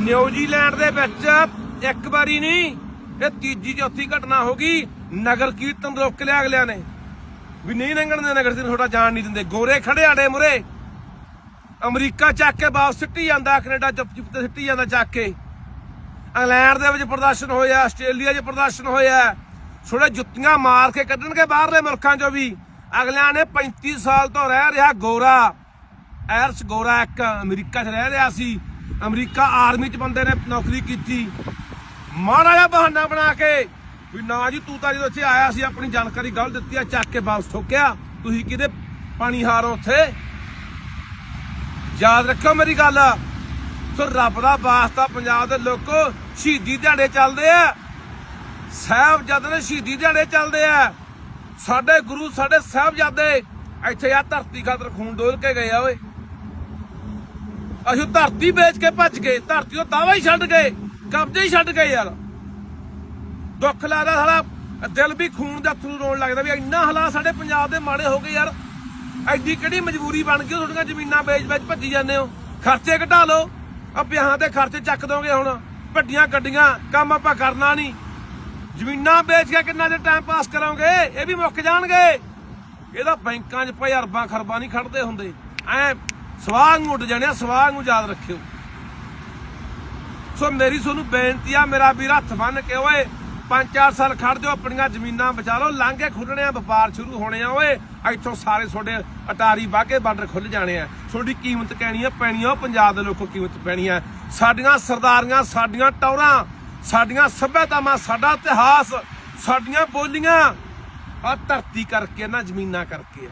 New Zealand ਦੇ ਵਿੱਚ ਇੱਕ ਵਾਰੀ ਨਹੀਂ ਇਹ ਤੀਜੀ ਚੌਥੀ ਘਟਨਾ ਹੋ ਗਈ, ਨਗਰ ਕੀਰਤਨ ਰੋਕ ਲਿਆ ਅਗਲਿਆਂ ਨੇ। ਵੀ ਨਹੀਂ ਲੰਘਣ ਦੇ ਨਗਰ ਕੀਰਤਨ, ਤੁਹਾਡਾ ਜਾਣ ਨਹੀਂ ਦਿੰਦੇ। ਗੋਰੇ ਖੜੇ ਆੜੇ ਮੁਰੇ। ਅਮਰੀਕਾ ਚੱਕ ਕੇ ਵਾਪਸ ਸਿੱਟੀ ਜਾਂਦਾ, ਕੈਨੇਡਾ ਚੁੱਪ ਚੁੱਪ ਤੇ ਸਿੱਟੀ ਜਾਂਦਾ ਚੱਕ ਕੇ। ਇੰਗਲੈਂਡ ਦੇ ਵਿੱਚ ਪ੍ਰਦਰਸ਼ਨ ਹੋਇਆ, ਆਸਟ੍ਰੇਲੀਆ 'ਚ ਪ੍ਰਦਰਸ਼ਨ ਹੋਇਆ। ਥੋੜੇ ਜੁੱਤੀਆਂ ਮਾਰ ਕੇ ਕੱਢਣਗੇ ਬਾਹਰਲੇ ਮੁਲਕਾਂ 'ਚੋਂ ਵੀ। ਅਗਲਿਆਂ ਨੇ 35 ਸਾਲ ਤੋਂ ਰਹਿ ਰਿਹਾ ਗੋਰਾ। ਐਰਸ ਗੋਰਾ ਇੱਕ ਅਮਰੀਕਾ 'ਚ ਰਹਿ ਰਿਹਾ ਸੀ। ਅਮਰੀਕਾ ਆਰਮੀ 'ਚ ਬੰਦੇ ਨੇ ਨੌਕਰੀ ਕੀਤੀ। ਮਾੜਾ ਜਿਹਾ ਬਹਾਨਾ ਬਣਾ ਕੇ ਵੀ ਨਾ ਜੀ, ਤੂੰ ਤਾਂ ਜਦੋਂ ਇੱਥੇ ਆਇਆ ਸੀ, ਆਪਣੀ ਜਾਣਕਾਰੀ ਗਲਤ ਦਿੱਤੀ ਆ, ਚੱਕ ਕੇ ਵਾਪਸ ਠੋਕਿਆ। ਤੁਸੀਂ ਕਿਹਦੇ ਪਾਣੀ ਹਾਰੋ ਉੱਥੇ? ਯਾਦ ਰੱਖਿਓ ਮੇਰੀ ਗੱਲ। ਸੋ ਰੱਬ ਦਾ ਵਾਸਤਾ ਪੰਜਾਬ ਦੇ ਲੋਕੋ ਸ਼ਹੀਦੀ ਦਿਹਾੜੇ ਚੱਲਦੇ ਆ। ਸਾਹਿਬਜ਼ਾਦੇ ਨੇ ਸ਼ਹੀਦੀ ਦਿਹਾੜੇ ਚੱਲਦੇ ਆ। ਸਾਡੇ ਗੁਰੂ, ਸਾਡੇ ਸਾਹਿਬਜ਼ਾਦੇ ਇੱਥੇ ਆ ਧਰਤੀ ਖਾਤਰ ਖੂਨ ਡੋਲ ਕੇ ਗਏ ਆ, ਓਏ। ਅਸੀਂ ਧਰਤੀ ਵੇਚ ਕੇ ਭੱਜ ਗਏ। ਧਰਤੀ ਤੋਂ ਦਾਵਾ ਹੀ ਛੱਡ ਗਏ। ਕਬਜ਼ੇ ਹੀ ਛੱਡ ਗਏ ਯਾਰ। ਦੁੱਖ ਲੱਗਦਾ ਸਾਲਾ। ਦਿਲ ਵੀ ਖੂਨ ਦੇ ਅਥਰੂ ਰੋਣ ਲੱਗਦਾ ਵੀ ਇੰਨਾ ਹਾਲਾਤ ਸਾਡੇ ਪੰਜਾਬ ਦੇ ਮਾੜੇ ਹੋ ਗਏ ਯਾਰ। ਐਡੀ ਕਿਹੜੀ ਮਜਬੂਰੀ ਬਣ ਗਈ, ਤੁਹਾਡੀਆਂ ਜ਼ਮੀਨਾਂ ਵੇਚ ਵੇਚ ਭੱਜੀ ਜਾਂਦੇ ਹੋ। ਖਰਚੇ ਘਟਾ ਲਓ। ਆ ਵਿਆਹਾਂ ਦੇ ਖਰਚੇ ਚੱਕ ਦੋਗੇ ਹੁਣ। ਵੱਡੀਆਂ ਗੱਡੀਆਂ, ਕੰਮ ਆਪਾਂ ਕਰਨਾ ਨਹੀਂ। ਜ਼ਮੀਨਾਂ ਵੇਚ ਕੇ ਕਿੰਨਾ ਜੇ ਟਾਈਮ ਪਾਸ ਕਰਾਂਗੇ? ਇਹ ਵੀ ਮੁੱਕ ਜਾਣਗੇ। ਇਹਦਾ ਬੈਂਕਾਂ 'ਚ ਭਾਈ ਅਰਬਾਂ ਖਰਬਾਂ ਨਹੀਂ ਖੜਦੇ ਹੁੰਦੇ। ਐ ਸਵਾਹ ਨੂੰ ਉੱਡ ਜਾਣੇ ਆ, ਨੂੰ ਯਾਦ ਰੱਖਿਓ। ਸੋ ਮੇਰੀ ਤੁਹਾਨੂੰ ਬੇਨਤੀ ਆ ਮੇਰਾ ਵੀਰ ਹੱਥ ਬੰਨ ਕੇ ਓਏ 5-4 ਸਾਲ ਖੜ ਜਾਓ ਆਪਣੀਆਂ ਜ਼ਮੀਨਾਂ ਬਚਾ ਲਓ ਲਾਂਘੇ ਖੁੱਲਣੇ ਆ ਵਪਾਰ ਸ਼ੁਰੂ ਹੋਣੇ ਆ ਓਏ ਇੱਥੋਂ ਸਾਰੇ ਤੁਹਾਡੇ ਅਟਾਰੀ ਬਾਗੇ ਬਾਰਡਰ ਖੁੱਲ ਜਾਣੇ ਆ। ਤੁਹਾਡੀ ਕੀਮਤ ਕਹਿਣੀ ਆ ਪੈਣੀ ਆ ਉਹ ਪੰਜਾਬ ਦੇ ਲੋਕੋ ਕੀਮਤ ਪੈਣੀ ਆ। ਸਾਡੀਆਂ ਸਰਦਾਰੀਆਂ ਸਾਡੀਆਂ ਟੌਰਾਂ ਸਾਡੀਆਂ ਸੱਭਿਅਤਾਵਾਂ ਸਾਡਾ ਇਤਿਹਾਸ ਸਾਡੀਆਂ ਬੋਲੀਆਂ ਆ ਧਰਤੀ ਕਰਕੇ ਨਾ ਜ਼ਮੀਨਾਂ ਕਰਕੇ ਆ।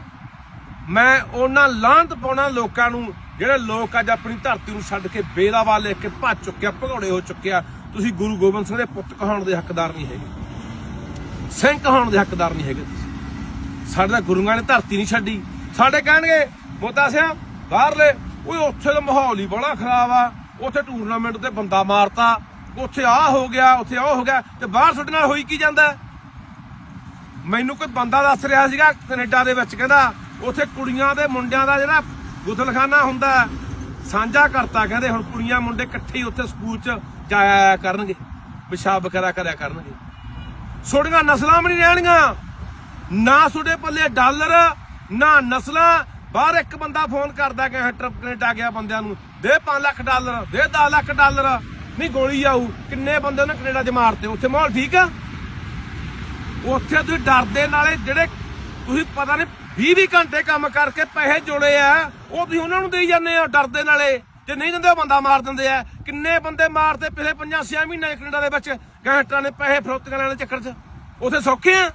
ਮੈਂ ਉਹਨਾਂ ਲਾਂਤ ਪਾਉਣਾ ਲੋਕਾਂ ਨੂੰ, ਜਿਹੜੇ ਲੋਕ ਅੱਜ ਆਪਣੀ ਧਰਤੀ ਨੂੰ ਛੱਡ ਕੇ ਬੇਦਾਵਾ ਲੈ ਕੇ ਭੱਜ ਚੁੱਕਿਆ, ਭਗੌੜੇ ਹੋ ਚੁੱਕਿਆ, ਤੁਸੀਂ ਗੁਰੂ ਗੋਬਿੰਦ ਸਿੰਘ ਦੇ ਪੁੱਤ ਕਹਾਉਣ ਦੇ ਹੱਕਦਾਰ ਨਹੀਂ ਹੈਗੇ। ਸਿੰਘ ਕਹਾਉਣ ਦੇ ਹੱਕਦਾਰ ਨਹੀਂ ਹੈਗੇ ਤੁਸੀਂ। ਸਾਡੇ ਤਾਂ ਗੁਰੂਆਂ ਨੇ ਧਰਤੀ ਨਹੀਂ ਛੱਡੀ। ਸਾਡੇ ਕਹਿਣਗੇ, ਮੋਤਾ ਸਿਆ ਬਾਹਰਲੇ ਓਏ, ਉੱਥੇ ਦਾ ਮਾਹੌਲ ਹੀ ਬੜਾ ਖਰਾਬ ਆ। ਉੱਥੇ ਟੂਰਨਾਮੈਂਟ ਤੇ ਬੰਦਾ ਮਾਰਤਾ। ਉੱਥੇ ਆ ਹੋ ਗਿਆ, ਉੱਥੇ ਆ ਹੋ ਗਿਆ, ਤੇ ਬਾਹਰ ਤੁਹਾਡੇ ਨਾਲ ਹੋਈ ਕੀ ਜਾਂਦਾ? ਮੈਨੂੰ ਕੋਈ ਬੰਦਾ ਦੱਸ ਰਿਹਾ ਸੀਗਾ ਕੈਨੇਡਾ ਦੇ ਵਿੱਚ, ਕਹਿੰਦਾ ਉੱਥੇ ਕੁੜੀਆਂ ਦੇ ਮੁੰਡਿਆਂ ਦਾ ਜਿਹੜਾ ਗੁਥਲਖਾਨਾ ਹੁੰਦਾ, ਸਾਂਝਾ ਕਰਤਾ, ਕਹਿੰਦੇ ਹੁਣ ਕੁੜੀਆਂ ਮੁੰਡੇ ਇਕੱਠੇ ਉੱਥੇ ਸਕੂਲ 'ਚ ਜਾਇਆ ਕਰਨਗੇ, ਪਿਸ਼ਾਬ ਕਰਿਆ ਕਰਿਆ ਕਰਨਗੇ। ਛੋੜੀਆਂ ਨਸਲਾਂ ਵੀ ਨਹੀਂ ਰਹਿਣੀਆਂ ਨਾ ਤੁਹਾਡੇ ਪੱਲੇ ਡਾਲਰ, ਨਾ ਨਸਲਾਂ, ਬਾਹਰ ਇੱਕ ਬੰਦਾ ਫੋਨ ਕਰਦਾ ਕਿ ਇਹ ਟਰਪ ਕੈਨੇਡਾ ਗਿਆ ਬੰਦਿਆਂ ਨੂੰ, ਦੇ 5 ਲੱਖ ਡਾਲਰ, ਦੇ 10 ਲੱਖ ਡਾਲਰ, ਨਹੀਂ ਗੋਲੀ ਆਊ, ਕਿੰਨੇ ਬੰਦੇ ਉਹਨੇ ਕੈਨੇਡਾ 'ਚ ਮਾਰਤੇ, ਉੱਥੇ ਮਾਹੌਲ ਠੀਕ ਆ? ਉੱਥੇ ਤੁਸੀਂ ਡਰਦੇ ਨਾਲੇ ਜਿਹੜੇ ਤੁਸੀਂ ਪਤਾ ਨਹੀਂ 20 20 ਘੰਟੇ ਕੰਮ ਕਰਕੇ ਪੈਸੇ ਜੋੜੇ ਆ, ਉਹ ਤੁਸੀਂ ਉਹਨਾਂ ਨੂੰ ਦੇਈ ਜਾਂਦੇ ਆ ਡਰਦੇ ਨਾਲੇ। ਜੇ ਨਹੀਂ ਦਿੰਦੇ ਉਹ ਬੰਦਾ ਮਾਰ ਦਿੰਦੇ ਆ। ਕਿੰਨੇ ਬੰਦੇ ਮਾਰਦੇ ਪਿਛਲੇ 5 6 ਮਹੀਨੇ ਕੈਨੇਡਾ ਦੇ ਵਿੱਚ, ਗੈਂਗਸਟਰਾਂ ਨੇ ਪੈਸੇ ਫਰੋਤੀਆਂ ਲੈਣ ਦੇ ਚੱਕਰ 'ਚ। ਉੱਥੇ ਸੌਖੇ ਆ।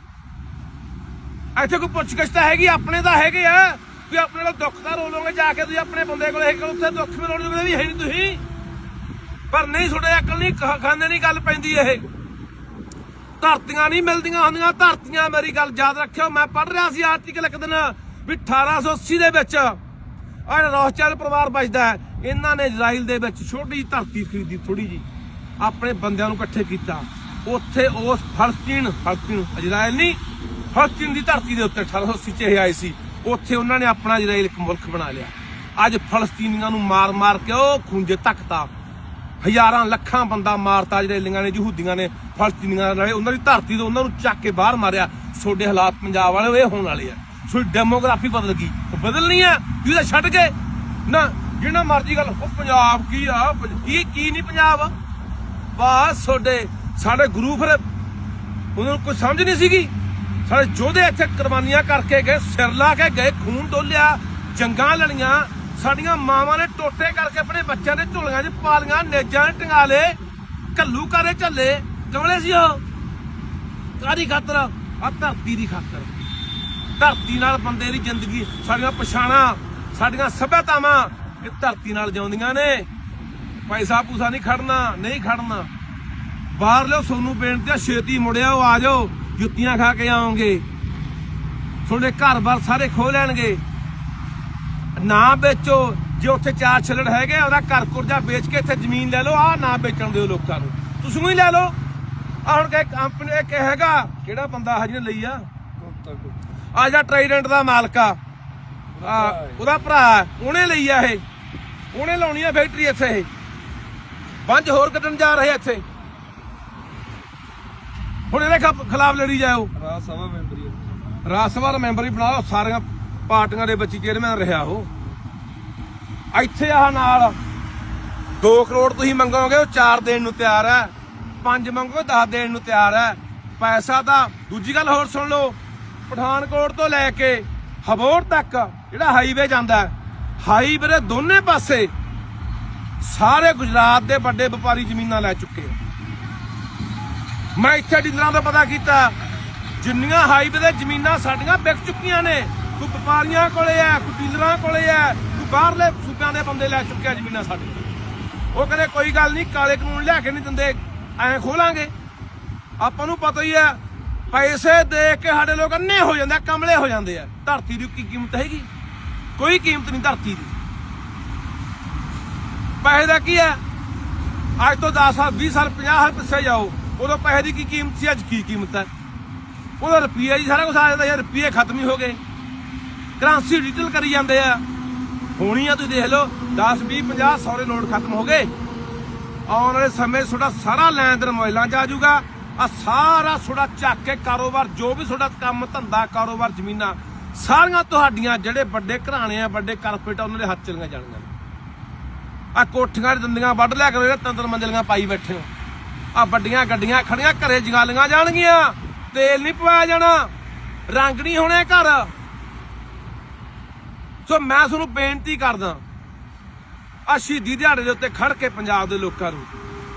ਇੱਥੇ ਕੋਈ ਪੁੱਛ ਤਾਂ ਹੈਗੀ, ਆਪਣੇ ਤਾਂ ਹੈਗੇ ਆ। ਵੀ ਆਪਣੇ ਕੋਲ ਦੁੱਖ ਦਾ ਰੋ ਲੋਗੇ ਜਾ ਕੇ, ਤੁਸੀਂ ਆਪਣੇ ਬੰਦੇ ਕੋਲ ਇਹ ਉੱਥੇ ਦੁੱਖ ਵੀ ਰੋਣ ਵੀ ਹੈ ਨਹੀਂ ਤੁਸੀਂ। ਪਰ ਨਹੀਂ ਤੁਹਾਡੇ ਅਕਲ ਨਹੀਂ, ਖ- ਖਾਨੇ ਨਹੀਂ ਗੱਲ ਪੈਂਦੀ ਇਹ। ਧਰਤੀਆਂ ਨਹੀਂ ਮਿਲਦੀਆਂ ਹੁੰਦੀਆਂ, ਧਰਤੀਆਂ ਮੇਰੀ ਗੱਲ ਯਾਦ ਰੱਖਿਓ, ਮੈਂ ਪੜ੍ਹ ਰਿਹਾ ਸੀ ਆਰਟੀਕਲ ਇੱਕ ਦਿਨ ਵੀ 1880 ਦੇ ਵਿੱਚ। ਆਹ ਰੋਸਚੈਲ ਪਰਿਵਾਰ ਬਚਦਾ ਇਹਨਾਂ ਨੇ ਇਜ਼ਰਾਈਲ ਦੇ ਵਿੱਚ ਛੋਟੀ ਜਿਹੀ ਧਰਤੀ ਖਰੀਦੀ ਥੋੜੀ ਜੀ ਆਪਣੇ ਬੰਦਿਆਂ ਨੂੰ ਇਕੱਠੇ ਕੀਤਾ। ਉੱਥੇ ਉਸ ਫਲਸਤੀਨ ਫਲਸਤੀਨ ਇਜ਼ਰਾਈਲ ਨਹੀਂ, ਫਲਸਤੀਨ ਦੀ ਧਰਤੀ ਦੇ ਉੱਤੇ 1880 ਚ ਇਹ ਆਏ ਸੀ। ਉੱਥੇ ਉਹਨਾਂ ਨੇ ਆਪਣਾ ਇਜ਼ਰਾਈਲ ਇੱਕ ਮੁਲਕ ਬਣਾ ਲਿਆ। ਅੱਜ ਫਲਸਤੀਨੀਆਂ ਨੂੰ ਮਾਰ-ਮਾਰ ਕੇ ਉਹ ਖੂੰਜੇ ਤੱਕਤਾ ਹਜ਼ਾਰਾਂ ਲੱਖਾਂ ਬੰਦਾ ਮਾਰਤਾ ਜਿਹੜੇ ਲਿੰਗਾਂ ਨੇ, ਯਹੂਦੀਆਂ ਨੇ, ਫਲਸਤੀਨੀਆਂ ਨਾਲੇ ਉਹਨਾਂ ਦੀ ਧਰਤੀ ਤੋਂ ਉਹਨਾਂ ਨੂੰ ਚੱਕ ਕੇ ਬਾਹਰ ਮਾਰਿਆ। ਤੁਹਾਡੇ ਹਾਲਾਤ ਪੰਜਾਬ ਵਾਲੇ ਇਹ ਹੋਣ ਵਾਲੇ ਆ। ਸੋ ਡੈਮੋਗ੍ਰਾਫੀ ਬਦਲ ਗਈ। ਬਦਲਣੀ ਆ, ਜਿਹਦਾ ਛੱਡ ਕੇ। ਨਾ ਜਿਹੜਾ ਮਰਜ਼ੀ ਗੱਲ, ਉਹ ਪੰਜਾਬ ਕੀ ਆ? ਕੀ ਕੀ ਨਹੀਂ ਪੰਜਾਬ? ਬਸ ਤੁਹਾਡੇ ਸਾਡੇ ਗੁਰੂ ਫਿਰ ਉਹਨਾਂ ਨੂੰ ਕੋਈ ਸਮਝ ਨਹੀਂ ਸੀਗੀ। ਸਾਡੇ ਯੋਧੇ ਇੱਥੇ ਕੁਰਬਾਨੀਆਂ ਕਰਕੇ ਗਏ, ਸਿਰ ਲਾ ਕੇ ਗਏ, ਖੂਨ ਡੋਲਿਆ, ਜੰਗਾਂ ਲੜੀਆਂ। ਸਾਡੀਆਂ ਮਾਵਾਂ ਨੇ ਟੋਟੇ ਕਰਕੇ ਆਪਣੇ ਬੱਚਿਆਂ ਦੇ ਝੋਲੀਆਂ 'ਚ ਪਾਲੀਆਂ, ਨੇਜਾਂ 'ਚ ਟੰਗਾ ਲਏ ਕੱਲੂ ਕਰੇ ਝੱਲੇ ਕਮਲੇ ਸੀ ਉਹ। ਕਾਦੀ ਖਾਤਰ? ਆ ਧਰਤੀ ਦੀ ਖਾਤਰ। ਧਰਤੀ ਨਾਲ ਬੰਦੇ ਦੀ ਜ਼ਿੰਦਗੀ, ਸਾਡੀਆਂ ਪਛਾਣਾ, ਸਾਡੀਆਂ ਸਭਿਅਤਾਵਾਂ ਇਹ ਧਰਤੀ ਨਾਲ ਜਿਉਂਦੀਆਂ ਨੇ। ਪੈਸਾ ਪੂਸਾ ਨਹੀਂ ਖੜਨਾ ਨਹੀਂ ਖੜਨਾ। ਬਾਹਰ ਲਿਓ ਸੋਨੂੰ ਬੇਨਤੀ ਆ ਛੇਤੀ ਮੁੜਿਆ ਆ ਜਾਓ, ਜੁੱਤੀਆਂ ਖਾ ਕੇ ਆਓਗੇ। ਤੁਹਾਡੇ ਘਰ-ਬਾਰ ਸਾਰੇ ਖੋ ਲੈਣਗੇ। ਨਾ ਵੇਚੋ। ਜੇ ਉੱਥੇ ਚਾਰ ਛੱਲੜ ਹੈਗੇ ਉਹਦਾ ਘਰ ਕੁਰਜਾ ਵੇਚ ਕੇ ਇੱਥੇ ਜ਼ਮੀਨ ਲੈ ਲਓ ਆ ਨਾ ਵੇਚਣ ਦਿਓ ਲੋਕਾਂ ਨੂੰ। ਤੁਸੀਂ ਵੀ ਲੈ ਲਓ। ਆ ਹੁਣ ਕਿ ਕੰਪਨੀ ਇੱਕ ਹੈਗਾ ਕਿਹੜਾ ਬੰਦਾ ਹਜੇ ਲਈ ਆ? ਆ ਜਿਹੜਾ ਟ੍ਰਾਈਡੈਂਟ ਦਾ ਮਾਲਕ ਆ। ਉਹਦਾ ਭਰਾ ਹੈ, ਉਹਨੇ ਲਈ ਆ ਇਹ। ਉਹਨੇ ਲਾਉਣੀ ਆ ਫੈਕਟਰੀ ਇੱਥੇ ਇਹ। ਬੰਜ ਹੋਰ ਕੱਢਣ ਜਾ ਰਹੇ ਇੱਥੇ। ਹੁਣ ਇਹਦੇ ਖਿਲਾਫ ਲੜੀ ਜਾਓ ਰਾਜ ਸਭਾ ਮੈਂਬਰੀ ਰਾਜ ਸਭਾ ਦਾ ਮੈਂਬਰ ਹੀ ਬਣਾ ਲਓ ਸਾਰੀਆਂ ਪਾਰਟੀਆਂ ਦੇ ਵਿੱਚ ਚੇਅਰਮੈਨ ਰਿਹਾ ਉਹ। ਇੱਥੇ ਆਹ ਨਾਲ 2 ਕਰੋੜ ਤੁਸੀਂ ਮੰਗੋਗੇ, ਉਹ 4 ਦੇਣ ਨੂੰ ਤਿਆਰ ਹੈ। 5 ਮੰਗੋਗੇ 10 ਦੇਣ ਨੂੰ ਤਿਆਰ ਹੈ। ਪੈਸਾ ਤਾਂ ਦੂਜੀ ਗੱਲ ਹੋਰ ਸੁਣ ਲਓ, ਪਠਾਨਕੋਟ ਤੋਂ ਲੈ ਕੇ ਹਬੋਰ ਤੱਕ ਜਿਹੜਾ ਹਾਈਵੇ ਜਾਂਦਾ ਹਾਈਵੇ ਦੇ ਦੋਨੇ ਪਾਸੇ ਸਾਰੇ ਗੁਜਰਾਤ ਦੇ ਵੱਡੇ ਵਪਾਰੀ ਜ਼ਮੀਨਾਂ ਲੈ ਚੁੱਕੇ ਆ। ਮੈਂ ਇੱਥੇ ਡੀਲਰਾਂ ਤੋਂ ਪਤਾ ਕੀਤਾ, ਜਿੰਨੀਆਂ ਹਾਈਵੇ ਦੇ ਜ਼ਮੀਨਾਂ ਸਾਡੀਆਂ ਵਿਕ ਚੁੱਕੀਆਂ ਨੇ ਕੋਈ ਵਪਾਰੀਆਂ ਕੋਲੇ ਆ ਕੋਈ ਡੀਲਰਾਂ ਕੋਲੇ ਆ ਕੋਈ ਬਾਹਰਲੇ ਸੂਬਿਆਂ ਦੇ ਬੰਦੇ ਲੈ ਚੁੱਕਿਆ ਆ ਜ਼ਮੀਨਾਂ ਸਾਡੀਆਂ ਉਹ ਕਹਿੰਦੇ, ਕੋਈ ਗੱਲ ਨਹੀਂ, ਕਾਲੇ ਕਾਨੂੰਨ ਲਿਆ ਕੇ ਨਹੀਂ ਦਿੰਦੇ, ਐਂ ਖੋਲਾਂਗੇ। ਆਪਾਂ ਨੂੰ ਪਤਾ ਹੀ ਹੈ ਪੈਸੇ ਦੇਖ ਕੇ ਸਾਡੇ ਲੋਕ ਅੰਨੇ ਹੋ ਜਾਂਦੇ ਆ, ਕਮਲੇ ਹੋ ਜਾਂਦੇ ਆ। ਧਰਤੀ ਦੀ ਕੀ ਕੀਮਤ ਹੈਗੀ। ਕੋਈ ਕੀਮਤ ਨਹੀਂ ਧਰਤੀ ਦੀ। ਪੈਸੇ ਦਾ ਕੀ ਹੈ ਅੱਜ ਤੋਂ 10 ਸਾਲ 20 ਸਾਲ 50 ਸਾਲ ਪਿੱਛੇ ਜਾਓ। ਉਦੋਂ ਪੈਸੇ ਦੀ ਕੀ ਕੀਮਤ ਸੀ, ਅੱਜ ਕੀ ਕੀਮਤ ਹੈ ਉਹਦਾ ਰੁਪਈਆ ਜੀ ਸਾਰਾ ਕੁਝ ਆ ਜਾਂਦਾ ਯਾਰ ਰੁਪਈਏ ਖਤਮ ਹੀ ਹੋ ਗਏ। ਕਰੰਸੀ ਡਿਜੀਟਲ ਕਰੀ ਜਾਂਦੇ ਆ। ਹੋਣੀ ਆ ਤੁਸੀਂ ਦੇਖ ਲਓ 10 20 50 ਸੌਰੇ ਨੋਟ ਖਤਮ ਹੋ ਗਏ। ਆਉਣ ਵਾਲੇ ਸਮੇਂ ਤੁਹਾਡਾ ਸਾਰਾ ਲੈਣ ਦੇਣ ਮੋਬਾਈਲਾਂ 'ਚ ਆ ਜਾਊਗਾ। ਆ ਸਾਰਾ ਤੁਹਾਡਾ ਚੱਕ ਕੇ ਕਾਰੋਬਾਰ, ਜੋ ਵੀ ਤੁਹਾਡਾ ਕੰਮ, ਧੰਦਾ, ਕਾਰੋਬਾਰ, ਜ਼ਮੀਨਾਂ, ਸਾਰੀਆਂ ਤੁਹਾਡੀਆਂ ਜਿਹੜੇ ਵੱਡੇ ਘਰਾਣੇ ਆ, ਵੱਡੇ ਕਾਰਪੋਰੇਟ ਆ, ਉਹਨਾਂ ਦੇ ਹੱਥ ਚਲੀਆਂ ਜਾਣਗੀਆਂ। ਆ ਕੋਠੀਆਂ 'ਚ ਦੰਦੀਆਂ ਵੱਢ ਲਿਆ ਕਰੋ, ਜਿਹੜੇ ਤਿੰਨ ਤਿੰਨ ਮੰਜ਼ਲੀਆਂ ਪਾਈ ਬੈਠੇ ਹੋ। ਆ ਵੱਡੀਆਂ ਗੱਡੀਆਂ ਖੜੀਆਂ, ਘਰੇ ਜਗਾਲੀਆਂ ਜਾਣਗੀਆਂ। ਤੇਲ ਨਹੀਂ ਪਵਾਇਆ ਜਾਣਾ। ਰੰਗ ਨਹੀਂ ਹੋਣੇ ਘਰ। ਸੋ ਮੈਂ ਤੁਹਾਨੂੰ ਬੇਨਤੀ ਕਰਦਾ ਆ ਸ਼ਹੀਦੀ ਦਿਹਾੜੇ ਦੇ ਉੱਤੇ ਖੜ ਕੇ ਪੰਜਾਬ ਦੇ ਲੋਕਾਂ ਨੂੰ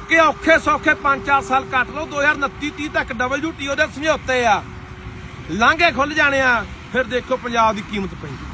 ਕਿ ਔਖੇ ਸੌਖੇ 5-4 ਸਾਲ ਕੱਟ ਲਓ 2029 30 ਤੱਕ WTO ਦੇ ਸਮਝੌਤੇ ਆ। ਲਾਂਘੇ ਖੁੱਲ ਜਾਣੇ ਆ, ਫਿਰ ਦੇਖੋ ਪੰਜਾਬ ਦੀ ਕੀਮਤ ਪੈਂਦੀ।